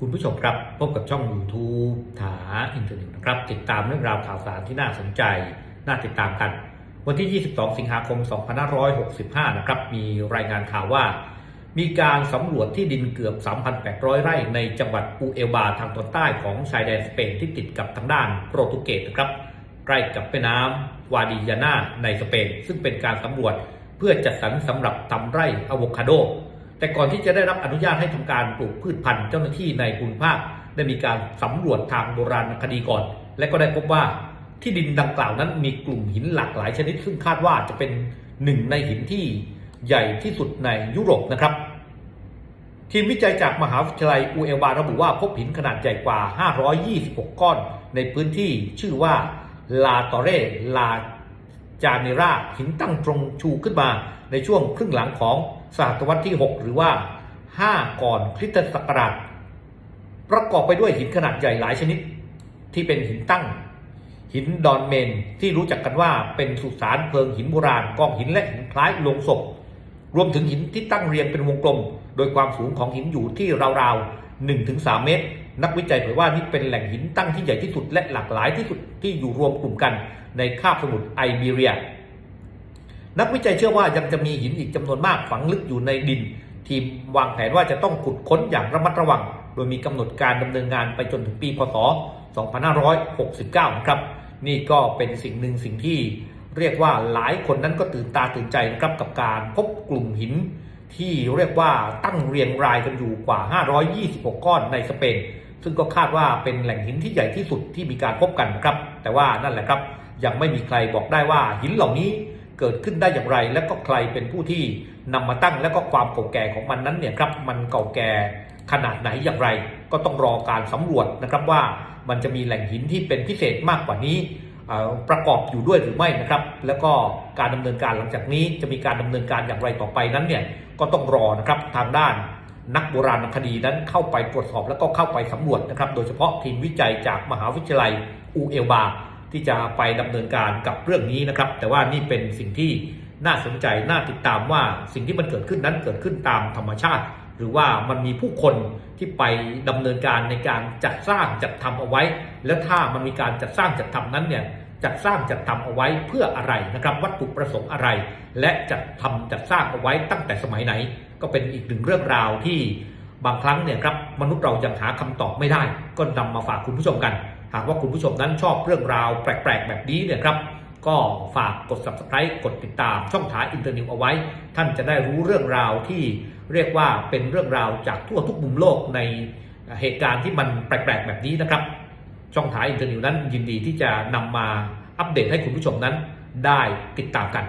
คุณผู้ชมครับพบกับช่อง YouTube ถาอินเทอร์เน็ตนะครับ ติดตามเรื่องราวข่าวสารที่น่าสนใจ น่าติดตามกัน วันที่ 22 สิงหาคม 2565 นะครับ มีรายงานข่าวว่า มีการสำรวจที่ดินเกือบ 3,800 ไร่ในจังหวัดอูเอลบาทางตอนใต้ของชายแดนสเปนที่ติดกับทางด้านโปรตุเกสนะครับใกล้กับแม่น้ำวาดิยานาในสเปน ซึ่งเป็นการสำรวจเพื่อจัดสรรสำหรับทำไร่อะโวคาโด แต่ก่อนที่จะได้รับอนุญาตให้ทำการปลูกพืชพันธุ์เจ้าหน้าที่ในภูมิภาค ได้มีการสำรวจทางโบราณคดีก่อน และก็ได้พบว่าที่ดินดังกล่าวนั้นมีกลุ่มหินหลากหลายชนิด ซึ่งคาดว่าจะเป็นหนึ่งในหินที่ใหญ่ที่สุดในยุโรปนะครับ ทีมวิจัยจากมหาวิทยาลัยอูเอลบาระบุว่าพบหินขนาดใหญ่กว่า 526 ก้อน ในพื้นที่ชื่อว่าลาตอเรลา จาเนราหินตั้งตรงชูขึ้นมาในช่วงครึ่งหลังของศตวรรษที่ 6 หรือว่า 5 ก่อนคริสตศักราช ประกอบไปด้วยหินขนาดใหญ่หลายชนิด ที่เป็นหินตั้ง หินดอนเมนที่รู้จักกันว่าเป็นสุสานเพลิงหินโบราณกองหินและหินคล้ายโลงศพ รวมถึงหินที่ตั้งเรียงเป็นวงกลม โดยความสูงของหินอยู่ที่ราวๆ 1-3 เมตร นักวิจัยเผยว่านี่เป็นแหล่งหินตั้งที่ใหญ่ที่สุดและหลากหลายที่สุดที่อยู่รวมกลุ่มกันในคาบสมุทรไอเบีเรีย นักวิจัยเชื่อว่ายังจะมีหินอีกจำนวนมากฝังลึกอยู่ในดิน ทีมวางแผนว่าจะต้องขุดค้นอย่างระมัดระวัง โดยมีกำหนดการดำเนินงานไปจนถึงปีพศ 2569 นะครับ นี่ก็เป็นสิ่งหนึ่งสิ่งที่เรียกว่าหลายคนนั้นก็ตื่นตาตื่นใจนะครับกับการพบกลุ่มหิน ที่เรียกว่าตั้งเรียงรายกันอยู่กว่า 526 ก้อนในสเปน ซึ่งก็คาดว่าเป็นแหล่งหินที่ใหญ่ที่สุดที่มีการพบกันครับ แต่ว่านั่นแหละครับ ยังไม่มีใครบอกได้ว่าหินเหล่านี้เกิดขึ้นได้อย่างไร และก็ใครเป็นผู้ที่นำมาตั้งและก็ความเก่าแก่ของมันนั้นเนี่ยครับ มันเก่าแก่ขนาดไหนอย่างไร ก็ต้องรอการสำรวจนะครับว่ามันจะมีแหล่งหินที่เป็นพิเศษมากกว่านี้ ประกอบอยู่ด้วยหรือไม่นะครับ แล้วก็การดำเนินการหลังจากนี้จะมีการดำเนินการอย่างไรต่อไปนั้นเนี่ยก็ต้องรอนะครับทางด้านนักโบราณคดีนั้นเข้าไปตรวจสอบแล้วก็เข้าไปสำรวจนะครับ โดยเฉพาะทีมวิจัยจากมหาวิทยาลัยอูเอลบา ที่จะไปดำเนินการกับเรื่องนี้นะครับ แต่ว่านี่เป็นสิ่งที่น่าสนใจน่าติดตามว่าสิ่งที่มันเกิดขึ้นนั้นเกิดขึ้นตามธรรมชาติ หรือว่ามันมีผู้คนที่ไปดำเนินการในการจัดสร้างจัดทำเอาไว้ แล้วถ้ามันมีการจัดสร้างจัดทำนั้นเนี่ยจัดสร้างจัดทำเอาไว้เพื่ออะไรนะครับ วัตถุประสงค์อะไร และจัดทำจัดสร้างเอาไว้ตั้งแต่สมัยไหน ก็เป็นอีกหนึ่งเรื่องราวที่บางครั้งเนี่ยครับมนุษย์เรายังหาคำตอบไม่ได้ ก็นำมาฝากคุณผู้ชมกัน หากว่าคุณผู้ชมนั้นชอบเรื่องราวแปลกๆ แบบนี้เนี่ยครับ ก็ฝากกด subscribe กดติดตามช่องทางอินเตอร์เน็ตเอาไว้ ท่านจะได้รู้เรื่องราวที่เรียกว่าเป็นเรื่องราวจากทั่วทุกมุมโลกในเหตุการณ์ที่มันแปลกๆ แบบนี้นะครับ ช่องทางอินเตอร์เน็ตนั้นยินดีที่จะนำมาอัปเดตให้คุณผู้ชมนั้นได้ติดตามกัน